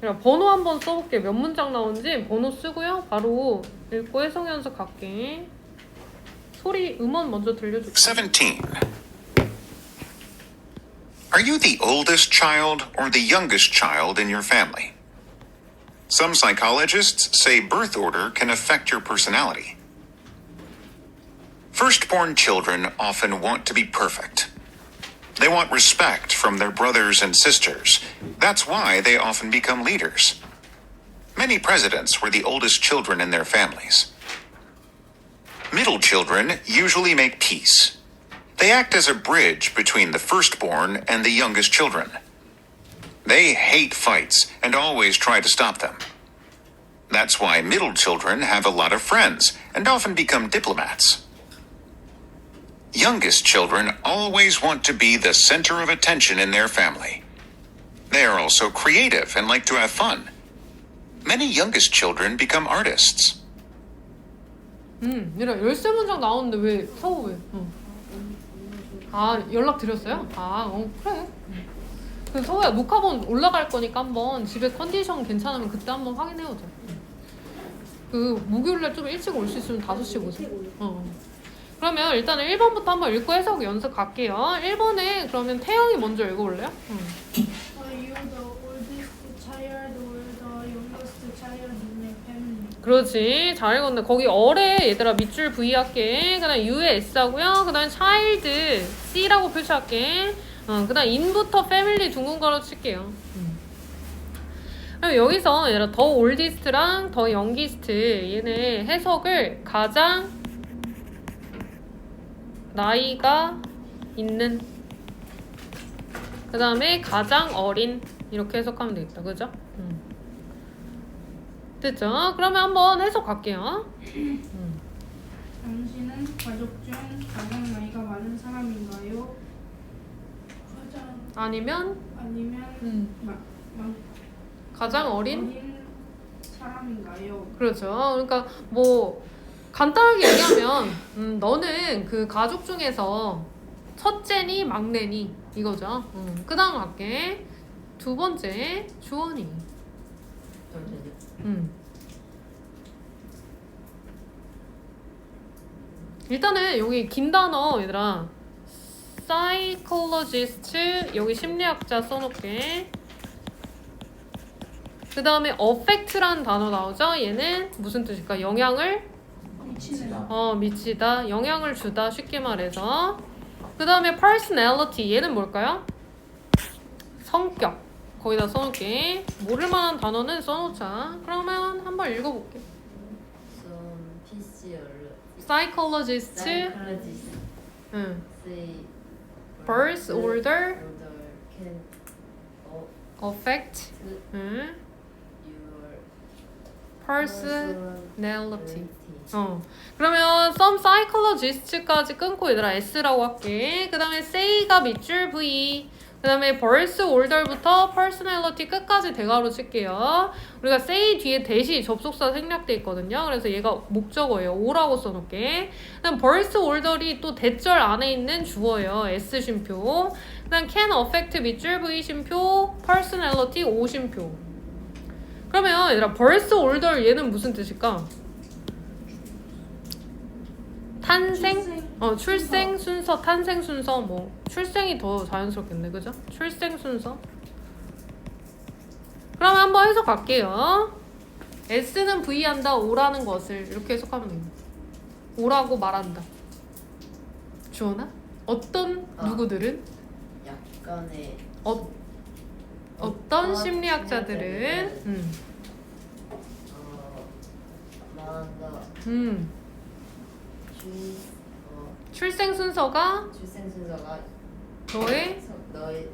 그냥 번호 한번 써볼게. 몇 문장 나온지 번호 쓰고요. 바로 읽고 해석 연습 갈게. 소리 음원 먼저 들려줄게. 17. Are you the oldest child or the youngest child in your family? Some psychologists say birth order can affect your personality. Firstborn children often want to be perfect. They want respect from their brothers and sisters. That's why they often become leaders. Many presidents were the oldest children in their families. Middle children usually make peace. They act as a bridge between the firstborn and the youngest children. They hate fights and always try to stop them. That's why middle children have a lot of friends and often become diplomats. Youngest children always want to be the center of attention in their family. They are also creative and like to have fun. Many youngest children become artists. 음, 얘랑 열세 문장 나오는데 왜 서우 왜? 어. 아 연락 드렸어요? 아, 어 그래. 그 서우야 녹화본 올라갈 거니까 한번 집에 컨디션 괜찮으면 그때 한번 확인해보자. 그 목요일날 좀 일찍 올 수 있으면 5시 오세요. 어. 그러면 일단은 1번부터 한번 읽고 해석 연습 갈게요. 1번에 그러면 태영이 먼저 읽어볼래요? 응. Are you the oldest child the youngest child in your family? 그렇지 잘 읽었네 거기 어래 얘들아 밑줄 V 할게 그 다음 U에 S 하고요 그 다음 child C라고 표시할게 어, 그 다음 in부터 family 둥근 가로 칠게요 음. 그럼 여기서 얘들아 더 oldest랑 더 youngest 얘네 해석을 가장 나이가 있는 그 다음에 가장 어린 이렇게 해석하면 되겠다 그죠? 음. 됐죠? 그러면 한번 해석 갈게요. 음. 당신은 가족 중 가장 나이가 많은 사람인가요? 가장 아니면 아니면 음. 마, 마, 가장 어린? 어린 사람인가요? 그렇죠. 그러니까 뭐 간단하게 얘기하면 음, 너는 그 가족 중에서 첫째니 막내니 이거죠. 음. 그 다음 갈게. 두 번째 주원이. 음. 일단은 여기 긴 단어 얘들아 psychologist 여기 심리학자 써놓게 그 다음에 affect라는 단어 나오죠 얘는 무슨 뜻일까 영향을 미치는 어 미치다 영향을 주다 쉽게 말해서 그 다음에 personality 얘는 뭘까요 성격 거기다 써놓게 모를 만한 단어는 써놓자 그러면 한번 읽어볼게 Some PCR psychologist psychologist 응. say birth order order can affect affect 응. Personality. 어. 그러면 some psychologist까지 끊고 얘들아 S라고 할게. 그 다음에 say가 밑줄 V 그 다음에 birth order부터 personality 끝까지 대괄호 칠게요. 우리가 say 뒤에 대시 접속사 생략돼 있거든요. 그래서 얘가 목적어예요. 오라고 써놓을게. 그 다음 birth order이 또 대절 안에 있는 주어예요. S 쉼표. 그 다음 can affect 밑줄 V 쉼표 personality O 쉼표 그러면 얘들아 birth order 얘는 무슨 뜻일까? 탄생? 어 출생 순서, 탄생 순서 뭐 출생이 더 자연스럽겠네, 그죠? 출생 순서. 그러면 한번 해석 갈게요. S는 V 한다, O라는 것을 이렇게 해석하면 됩니다. O라고 말한다. 주원아? 어떤 아. 누구들은 약간의 어, 어떤 심리학자들은 음, 음, 출생 순서가 출생 순서가 너의 성- 너의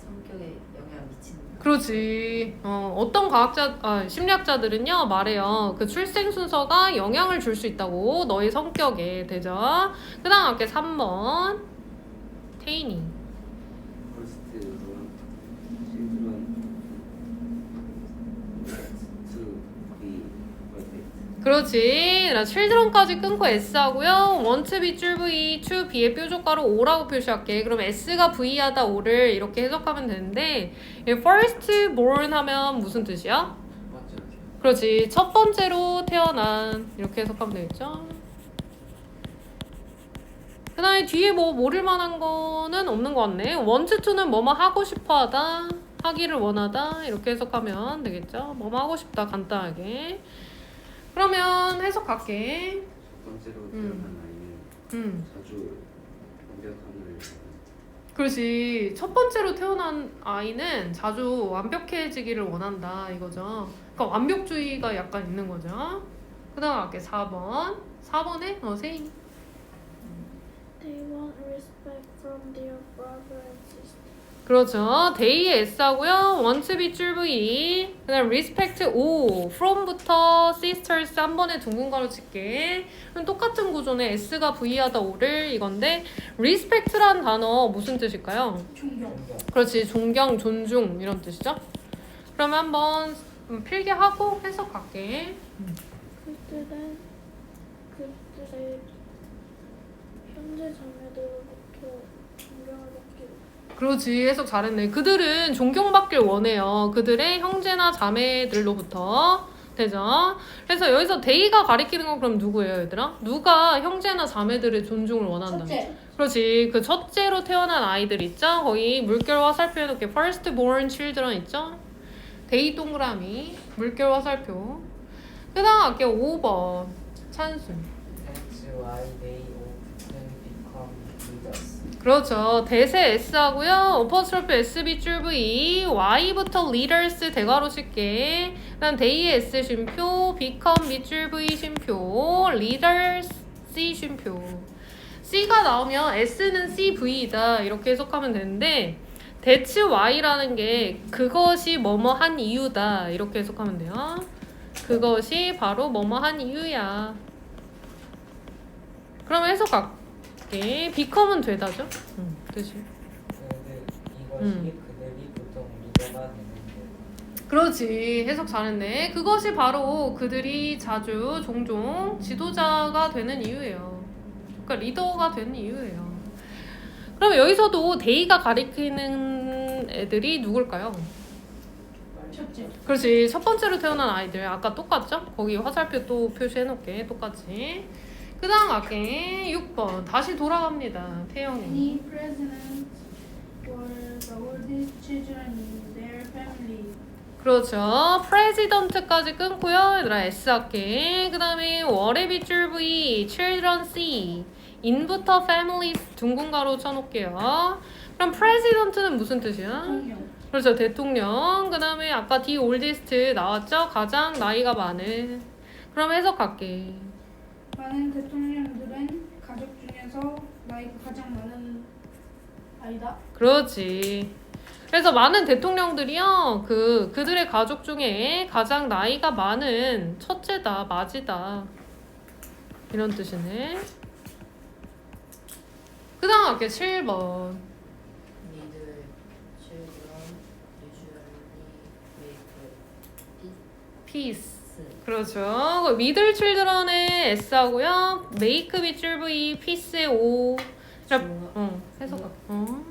성격에 영향 미친다. 그렇지. 어, 어떤 과학자, 아, 심리학자들은요, 말해요. 그 출생 순서가 영향을 줄 수 있다고, 너의 성격에, 되죠? 그 다음 할게 3번. 테이니. First children to be perfect. 그렇지. 나 children까지 끊고 S 하고요. want be 줄 V, to be의 뾰족가로 O라고 표시할게. 그럼 S가 V하다 O를 이렇게 해석하면 되는데 이 first born 하면 무슨 뜻이야? 그렇지. 첫 번째로 태어난 이렇게 해석하면 되겠죠. 그 다음에 뒤에 뭐 모를 만한 거는 없는 것 같네. want to는 뭐뭐 하고 싶어 하다, 하기를 원하다 이렇게 해석하면 되겠죠. 뭐뭐 하고 싶다 간단하게. 그러면 해석 갈게. 첫 번째로 음. 태어난 아이는 음. 자주 완벽함을 그렇지. 첫 번째로 태어난 아이는 자주 완벽해지기를 원한다 이거죠. 그러니까 완벽주의가 약간 있는 거죠. 그 다음 갈게 4번. 4번에 어, 세인. They want respect from their brother and sister. 그렇죠. 데이의 S하고요. want be 줄 V. 그 다음 respect O. from부터 sisters 한 번에 둥근 가로 칠게. 그럼 똑같은 구조네. S가 V하다 O를 이건데 respect란 단어 무슨 뜻일까요? 존경. 그렇지. 존경, 존중 이런 뜻이죠. 그러면 한번 음, 필기하고 해석 갈게. 그들은 그들의 현재 자매들로부터 존경을 받기 그렇지. 해석 잘했네. 그들은 존경받길 원해요. 그들의 형제나 자매들로부터. 되죠? 그래서 여기서 데이가 가리키는 건 그럼 누구예요, 얘들아? 누가 형제나 자매들의 존중을 원한다? 첫째. 그렇지. 그 첫째로 태어난 아이들 있죠? 거기 물결 화살표 해놓게 first born children 있죠? 데이 동그라미, 물결 화살표. 그 다음 갈게요. 5번. 찬순. That's why they often become leaders. 그렇죠. 대세 S 하고요. 어퍼스트로피 SB 줄 V. Y부터 leaders 대괄호 칠게. 그다음 데이의 S 쉼표. become 쉼표. leaders C 쉼표. C가 나오면 S는 CV이다. 이렇게 해석하면 되는데 대치 Y라는 게 그것이 뭐뭐 한 이유다. 이렇게 해석하면 돼요. 그것이 바로 뭐뭐 한 이유야. 그러면 해석 갈게. become은 되다죠? 응, 되지. 이것이 음. 그들이 보통 리더가 되는데 그렇지. 해석 잘했네. 그것이 바로 그들이 자주 종종 지도자가 되는 이유예요. 그러니까 리더가 되는 이유예요. 그럼 여기서도 데이가 가리키는 애들이 누굴까요? 첫째. 그렇지. 첫 번째로 태어난 아이들. 아까 똑같죠? 거기 화살표 또 표시해놓게. 똑같이. 그 다음 갈게. 6번. 다시 돌아갑니다. 태영이. Many presidents were the oldest children in their family. 그렇죠. 프레지던트까지 끊고요. 얘들아 S 할게. 그 다음에 월의 빗줄 V, children C, in부터 families 둥근 가로 쳐놓을게요. 그럼 president는 무슨 뜻이야? 존경. 그렇죠. 대통령. 그 다음에 아까 the oldest 나왔죠? 가장 나이가 많은. 그럼 해석 갈게. 많은 대통령들은 가족 중에서 나이가 가장 많은 아이다. 그렇지. 그래서 많은 대통령들이요, 그, 그들의 가족 중에 가장 나이가 많은 첫째다, 맞이다. 이런 뜻이네. 그 다음 할게 7번. middle children usually make peace. 그렇죠. 그 미들 칠드런의 S하고요. 밑줄 V, peace의 O. 자, 중학- 어, 해석. 어.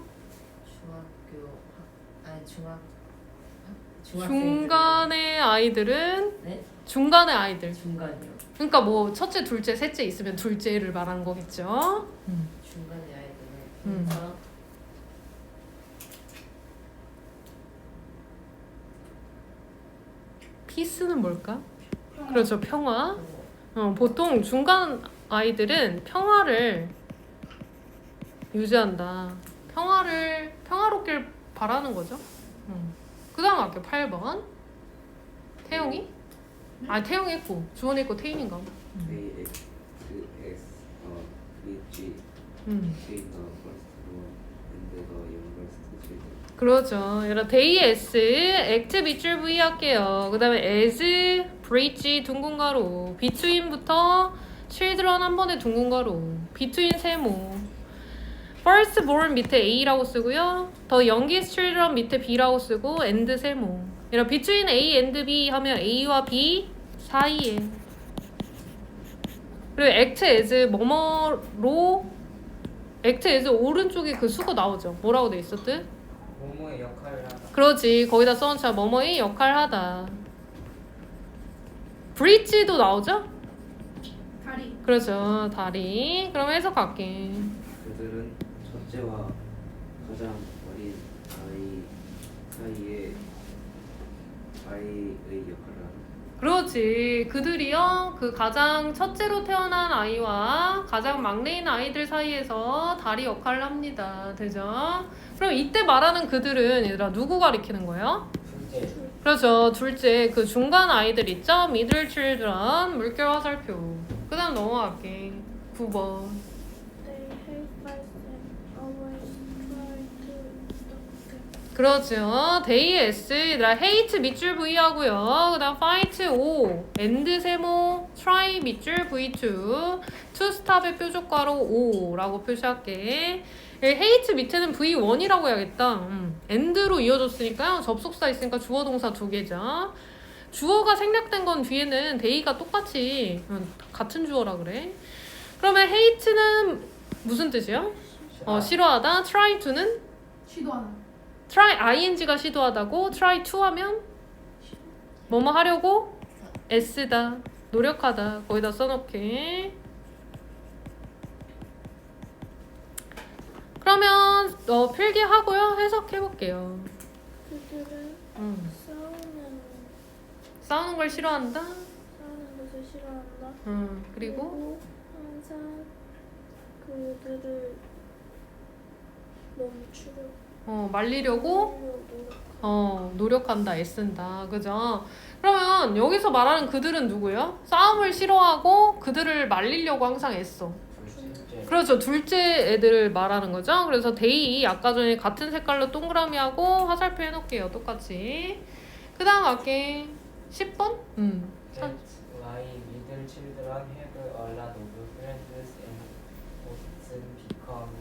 중학교 학 아니 중학 중학생들. 중간의 아이들은, 네? 중간의 아이들. 중간이요. 그러니까 뭐 첫째, 둘째, 셋째 있으면 둘째를 말하는 거겠죠. 중간의 아이들은 음. 항상 피스는 뭘까? 그렇죠, 평화. 어, 보통 중간 아이들은 평화를 유지한다. 평화를 평화롭길 바라는 거죠. 음. 그다음 할게요. 8번. 태영이? 아, 태영이 했고 주원이 했고 태인인가? 봐. They X X 어 G 음. G the first born and the youngest children. 그렇죠. 여러 데이 S, 액트 밑줄 V 할게요. 그 다음에 as, bridge 둥근 가로, between부터 children 한 번에 둥근 가로, between 세모. first 밑에 A라고 쓰고요. 더 youngest 밑에 B라고 쓰고 and 세모. 이런 between A and B 하면 A와 B 사이에. 그리고 act as 뭐뭐로 act as 오른쪽에 그 수거 나오죠. 뭐라고 돼 있었든? 모모의 역할을 하다. 그렇지. 거기다 써놓자. 뭐뭐의 역할 하다. 브릿지도 나오죠? 다리. 그렇죠. 다리. 그럼 해석할게. 그들은 첫째와 가장 어린 아이 사이에 아이의 역할을 하는 그렇지. 그들이요. 그 가장 첫째로 태어난 아이와 가장 막내인 아이들 사이에서 다리 역할을 합니다. 되죠? 그럼 이때 말하는 그들은 얘들아 누구 가리키는 거예요? 그렇죠. 둘째 그 중간 아이들 있죠? middle 물결 화살표. 그 다음 넘어갈게. 9번. They hate always try to stop them. 그렇죠. they s 얘들아 hate 밑줄 v 하고요. 그다음 fight o end 세모 try 밑줄 v2 to stop의 뾰족가로 o라고 표시할게. 예, hate 밑에는 v1이라고 해야겠다. 음. end로 이어졌으니까요. 접속사 있으니까 주어 동사 두 개죠. 주어가 생략된 건 뒤에는 day가 똑같이 음, 같은 주어라 그래. 그러면 hate는 무슨 뜻이요? 어, 싫어하다. try to는 시도하는. Try ing가 시도하다고 try to 하면 뭐뭐 하려고? 애쓰다. 노력하다. 거기다 써놓게. 그러면 어, 필기하고요. 해석해 볼게요. 그들은 음. 싸우는 싸우는 걸 싫어한다? 싸우는 것을 싫어한다. 음, 그리고? 항상 그들을 멈추려 어, 말리려고. 어, 노력한다, 애쓴다. 그죠? 그러면 여기서 말하는 그들은 누구예요? 싸움을 싫어하고 그들을 말리려고 항상 애써. 그렇죠. 둘째 애들을 말하는 거죠. 그래서 데이 아까 전에 같은 색깔로 동그라미 하고 화살표 해놓을게요. 똑같이. 그 다음 갈게. 10번? 음. A lot of friends and often become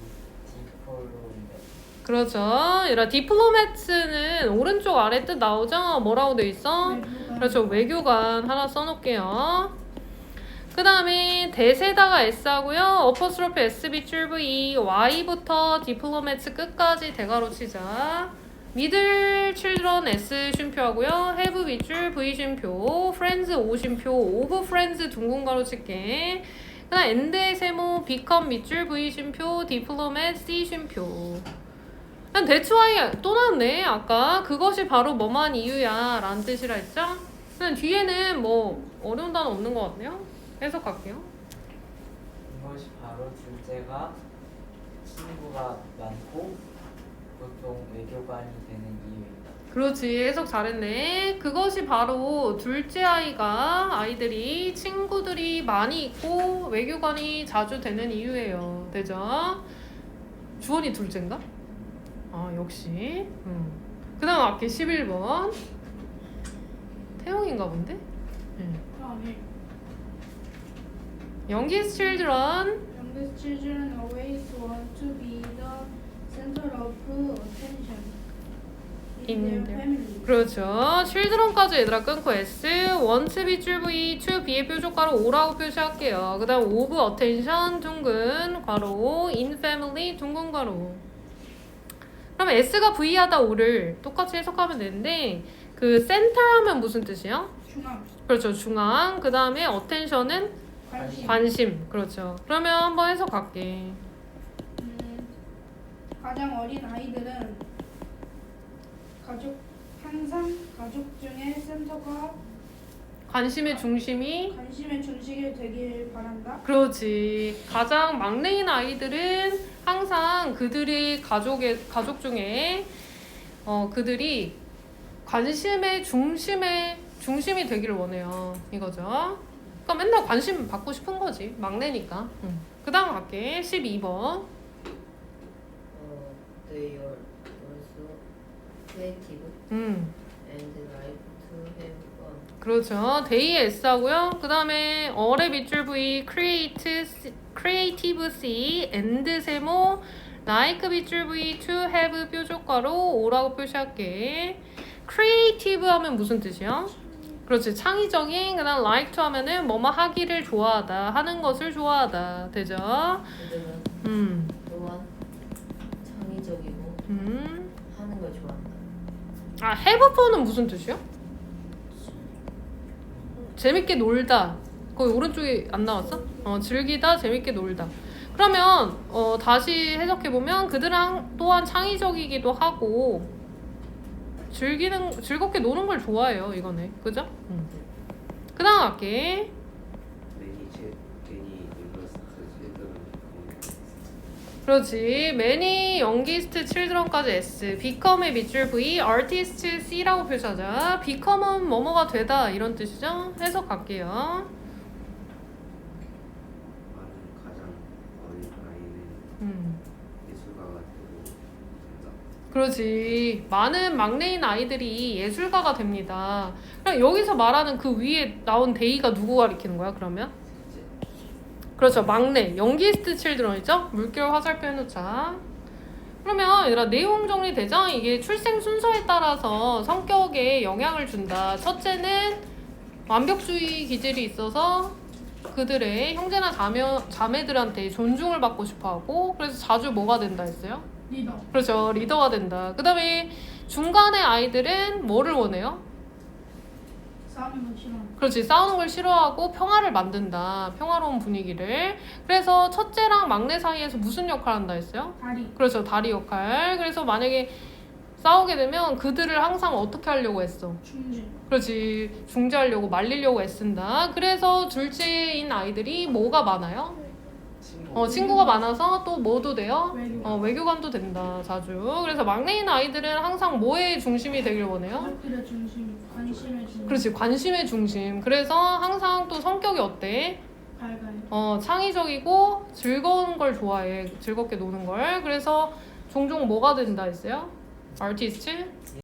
diplomat. 그렇죠. 얘라 디플로매트는 오른쪽 아래 뜻 나오죠? 뭐라고 돼 있어? 그렇죠. 외교관 하나 써놓을게요. 그 다음에 대세다가 S하고요. 어퍼스로프 S 빗줄 V Y부터 디플로매트 끝까지 대가로 치자. 미들 칠드런 S 쉼표하고요. have 빗줄 V 쉼표, friends O 쉼표, of friends 둥근 가로 칠게. 그다음 end의 세모 become 밑줄 V 쉼표, diplomate C 쉼표. 그냥 대추 아이 또 나왔네 아까 그것이 바로 뭐만 이유야 라는 뜻이라 했죠? 그냥 뒤에는 뭐 어려운 단어 없는 것 같네요 해석할게요 이것이 바로 둘째가 친구가 많고 보통 외교관이 되는 이유입니다. 그렇지 해석 잘했네 그것이 바로 둘째 아이가 아이들이 친구들이 많이 있고 외교관이 자주 되는 이유예요 되죠? 주원이 둘째인가? 아 역시 음. 그 다음 앞에 11번 태용인가 본데? 음. 아니. Youngest children Youngest children always want to be the center of attention in, their family. 그렇죠. children까지 얘들아 끊고 S, want 빗줄 V, to B의 뾰족가로 O라고 표시할게요. 그 다음 of attention 둥근 괄호, in family 둥근 괄호. 그럼 S가 V하다 O를 똑같이 해석하면 되는데 그 center 하면 무슨 뜻이요? 중앙. 그렇죠. 중앙. 그 다음에 attention은 관심. 관심. 그렇죠. 그러면 한번 해석할게. 음, 가장 어린 아이들은 가족 항상 가족 중에 센터가 관심의 중심이 관심의 중심이 되길 바란다. 그렇지. 가장 막내인 아이들은 항상 그들이 가족의 가족 중에 어 그들이 관심의 중심의 중심이 되기를 원해요. 이거죠. 그러니까 맨날 관심 받고 싶은 거지. 막내니까. 응. 그다음 갈게. 12번. 어, they are also creative 음. and like to have. 그렇죠. 데이 S하고요. 그 다음에 어뢰 밑줄 V, create, creative C, and 세모, like 밑줄 V, to have 뾰족가로 O라고 표시할게. creative 하면 무슨 뜻이요? 그렇지 창의적인 그 다음 like to 하면은 뭐뭐 하기를 좋아하다 하는 것을 좋아하다 되죠? 음, 또한 창의적이고 음. 하는 걸 좋아한다. 아 have fun은 무슨 뜻이야? 재밌게 놀다. 거기 오른쪽에 안 나왔어? 어 즐기다, 재밌게 놀다. 그러면 어 다시 해석해 보면 그들은 또한 창의적이기도 하고 즐기는 즐겁게 노는 걸 좋아해요. 이거네, 그죠? 음. 그다음 할게. Many 제 many youngest children 그렇지. many youngest children까지 S. become의 밑줄 V, artist C라고 표시하자. become은 뭐뭐가 되다 이런 뜻이죠. 해석 갈게요. 많은 가장 어린 아이는 음. 예술가가 되고 된다. 그렇지. 많은 막내인 아이들이 예술가가 됩니다. 그럼 여기서 말하는 그 위에 나온 데이가 누구 가리키는 거야, 그러면? 그렇죠. 막내. 영기스트 칠드런이죠? 물결 화살표 해놓자. 그러면 얘들아 내용 정리되죠? 이게 출생 순서에 따라서 성격에 영향을 준다. 첫째는 완벽주의 기질이 있어서 그들의 형제나 자매, 자매들한테 존중을 받고 싶어 하고 그래서 자주 뭐가 된다 했어요? 리더. 그렇죠. 리더가 된다. 그 다음에 중간의 아이들은 뭐를 원해요? 싸우는 거 싫어. 그렇지. 싸우는 걸 싫어하고 평화를 만든다. 평화로운 분위기를. 그래서 첫째랑 막내 사이에서 무슨 역할 한다 했어요? 다리. 그렇죠. 다리 역할. 그래서 만약에 싸우게 되면 그들을 항상 어떻게 하려고 했어? 중지. 그렇지. 중재하려고 말리려고 애쓴다. 그래서 둘째인 아이들이 뭐가 많아요? 친구. 어, 친구가 많아서 또 뭐도 돼요? 외교. 어, 외교관도 된다. 자주. 그래서 막내인 아이들은 항상 뭐의 중심이 되길 원해요? 가족들의 중심, 관심의 중심. 그렇지. 관심의 중심. 그래서 항상 또 성격이 어때? 밝아요. 어, 창의적이고 즐거운 걸 좋아해. 즐겁게 노는 걸. 그래서 종종 뭐가 된다 했어요? 아티스트?